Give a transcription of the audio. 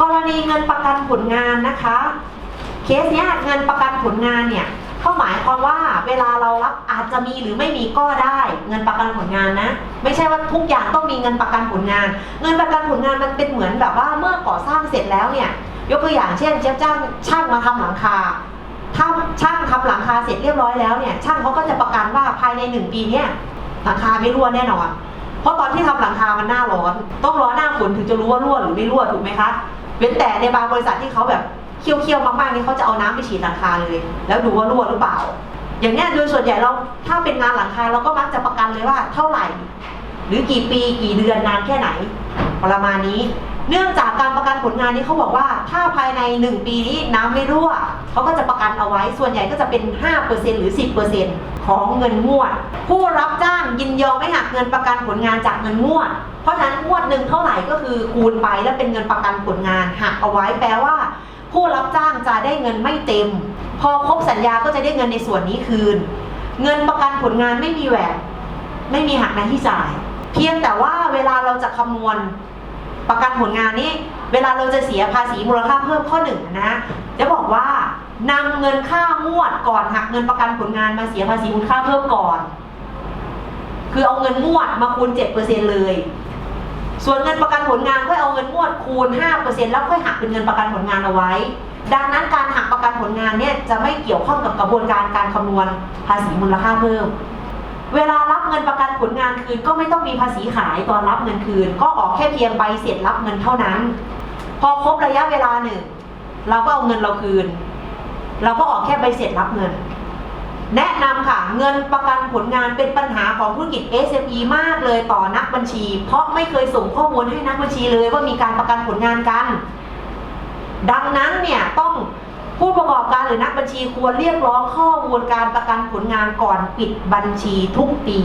กรณีเงินประกันผลงานนะคะ เคสเนี้ยเงินประกันผลงานเนี่ยเขาหมายความว่าเวลาเรารับอาจจะมีหรือไม่มีก็ได้ เงินประกันผลงานนะ ไม่ใช่ว่าทุกอย่างต้องมีเงินประกันผลงาน เงินประกันผลงานมันเป็นเหมือนแบบว่าเมื่อก่อสร้างเสร็จแล้วเนี่ยยกตัวอย่างเช่นเจ๊จ้างช่างมาทำหลังคาถ้าช่างทำหลังคาเสร็จเรียบร้อยแล้วเนี่ยช่างเขาก็จะประกันว่าภายในหนึ่งปีเนี่ยหลังคาไม่รั่วแน่นอนเพราะตอนที่ทำหลังคามันหน้าร้อน ต้องรอหน้าฝนถึงจะรู้ว่ารั่วหรือไม่รั่วถูกไหมคะ เว้นแต่ในบางบริษัทที่เขาแบบเคี่ยวๆมากๆนี่เขาจะเอาน้ำไปฉีดหลังคาเลย แล้วดูว่ารั่วหรือเปล่า อย่างเนี้ยโดยส่วนใหญ่เราถ้าเป็นงานหลังคาเราก็มักจะประกันเลยว่าเท่าไหร่ หรือกี่ปีกี่เดือนนานแค่ไหน ประมาณนี้ เนื่องจากการประกันผลงานนี้เขาบอกว่า ถ้าภายใน 1 ปีนี้น้ำไม่รั่วเขาก็จะประกันเอาไว้ส่วนใหญ่ก็จะเป็น 5%หรือ 10%ของเงินงวด ผู้รับจ้างยินยอมไม่หักเงินประกันผลงานจากเงินงวด เพราะฉะนั้นงวดหนึ่งเท่าไหร่ก็คือคูณไปแล้วเป็นเงินประกันผลงานหักเอาไว้แปลว่า ผู้รับจ้างจะได้เงินไม่เต็ม พอครบสัญญาก็จะได้เงินในส่วนนี้คืน เงินประกันผลงานไม่มีแหวนไม่มีหักหน้าที่จ่าย เพียงแต่ว่าเวลาเราจะคำนวณ ประกันผลงานนี่เวลาเราจะเสียภาษีมูลค่าเพิ่มข้อหนึ่งนะจะบอกว่านำเงินค่างวดก่อนหักเงินประกันผลงานมาเสียภาษีมูลค่าเพิ่มก่อน คือเอาเงินงวดมาคูณ7%เลย ส่วนเงินประกันผลงานค่อยเอาเงินงวดคูณ 5%แล้วค่อยหักเป็นเงินประกันผลงานเอาไว้ ดังนั้นการหักประกันผลงานเนี่ยจะไม่เกี่ยวข้องกับกระบวนการการคำนวณภาษีมูลค่าเพิ่ม เวลารับเงินประกันผลงานคืนก็ไม่ต้องมีภาษีขายตอนรับเงินคืน ก็ออกแค่เพียงใบเสร็จรับเงินเท่านั้น พอครบระยะเวลาหนึ่งเราก็เอาเงินเราคืน เราก็ออกแค่ใบเสร็จรับเงิน แนะนำค่ะเงินประกันผลงานเป็นปัญหาของธุรกิจ SME มากเลยต่อนักบัญชี เพราะไม่เคยส่งข้อมูลให้นักบัญชีเลยว่ามีการประกันผลงานกัน ดังนั้นเนี่ยต้อง ผู้ประกอบการหรือนักบัญชีควรเรียกร้องข้อมูลการประกันผลงานก่อนปิดบัญชีทุกปี